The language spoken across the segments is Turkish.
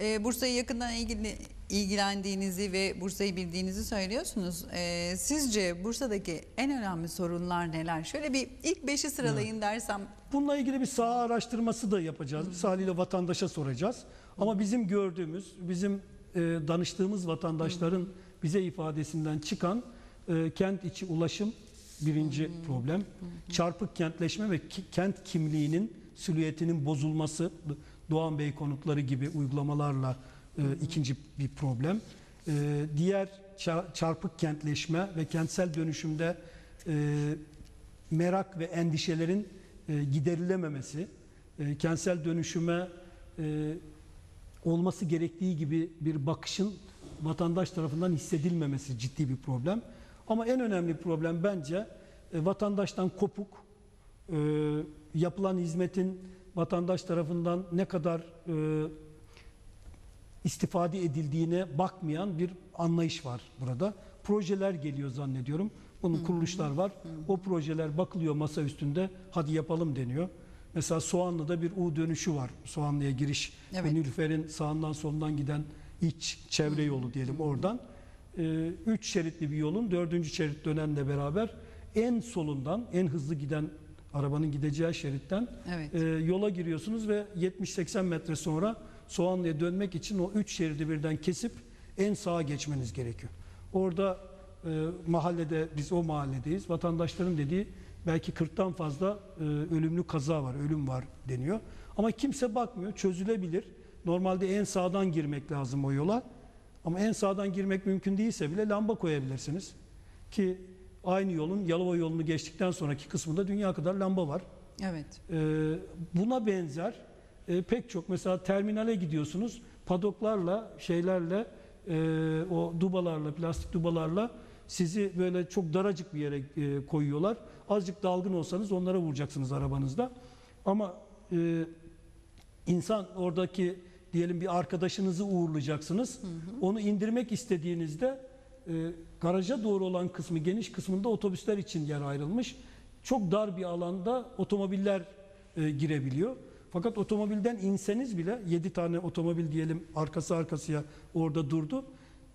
e, Bursa'yı yakından ilgili, ilgilendiğinizi ve Bursa'yı bildiğinizi söylüyorsunuz. E, sizce Bursa'daki en önemli sorunlar neler? Şöyle bir ilk beşi sıralayın dersem Bununla ilgili bir saha araştırması da yapacağız. Biz haliyle vatandaşa soracağız. Ama bizim gördüğümüz, bizim e, danıştığımız vatandaşların bize ifadesinden çıkan e, kent içi ulaşım birinci problem. Çarpık kentleşme ve ki- kent kimliğinin silüetinin bozulması Doğan Bey konutları gibi uygulamalarla e, ikinci bir problem. E, diğer ça- çarpık kentleşme ve kentsel dönüşümde e, merak ve endişelerin e, giderilememesi, e, kentsel dönüşüme e, olması gerektiği gibi bir bakışın vatandaş tarafından hissedilmemesi ciddi bir problem. Ama en önemli problem bence e, vatandaştan kopuk, e, yapılan hizmetin vatandaş tarafından ne kadar e, istifade edildiğine bakmayan bir anlayış var burada. Projeler geliyor zannediyorum. Bunun kuruluşlar var. O projeler bakılıyor masa üstünde. Hadi yapalım deniyor. Mesela Soğanlı'da bir U dönüşü var. Soğanlı'ya giriş. Evet. Nilüfer'in sağından solundan giden iç çevre yolu diyelim oradan. Ee, üç şeritli bir yolun dördüncü şerit dönenle beraber en solundan en hızlı giden arabanın gideceği şeritten Evet. e, yola giriyorsunuz ve 70-80 metre sonra Soğanlı'ya dönmek için o üç şeridi birden kesip en sağa geçmeniz gerekiyor. Orada e, mahallede biz o mahalledeyiz. Vatandaşların dediği belki 40'tan fazla e, ölümlü kaza var, ölüm var deniyor. Ama kimse bakmıyor, çözülebilir. Normalde en sağdan girmek lazım o yola. Ama en sağdan girmek mümkün değilse bile lamba koyabilirsiniz. Ki aynı yolun Yalova yolunu geçtikten sonraki kısmında dünya kadar lamba var. evet. Ee, buna benzer e, pek çok mesela terminale gidiyorsunuz padoklarla şeylerle e, o dubalarla plastik dubalarla sizi böyle çok daracık bir yere e, koyuyorlar. Azıcık dalgın olsanız onlara vuracaksınız arabanızda. Ama e, insan oradaki diyelim bir arkadaşınızı uğurlayacaksınız. Onu indirmek istediğinizde e, garaja doğru olan kısmı geniş kısmında otobüsler için yer ayrılmış. Çok dar bir alanda otomobiller e, girebiliyor. Fakat otomobilden inseniz bile 7 tane otomobil diyelim arkası arkasıya orada durdu.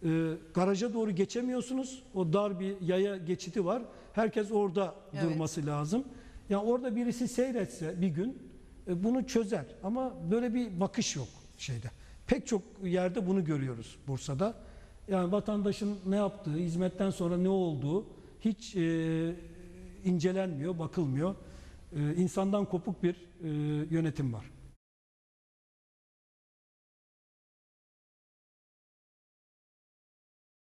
E, garaja doğru geçemiyorsunuz. O dar bir yaya geçidi var. Herkes orada Evet. durması lazım. Ya orada birisi seyretse bir gün e, bunu çözer ama böyle bir bakış yok şeyde. Pek çok yerde bunu görüyoruz Bursa'da. Yani vatandaşın ne yaptığı, hizmetten sonra ne olduğu hiç e, incelenmiyor, bakılmıyor. E, insandan kopuk bir e, yönetim var.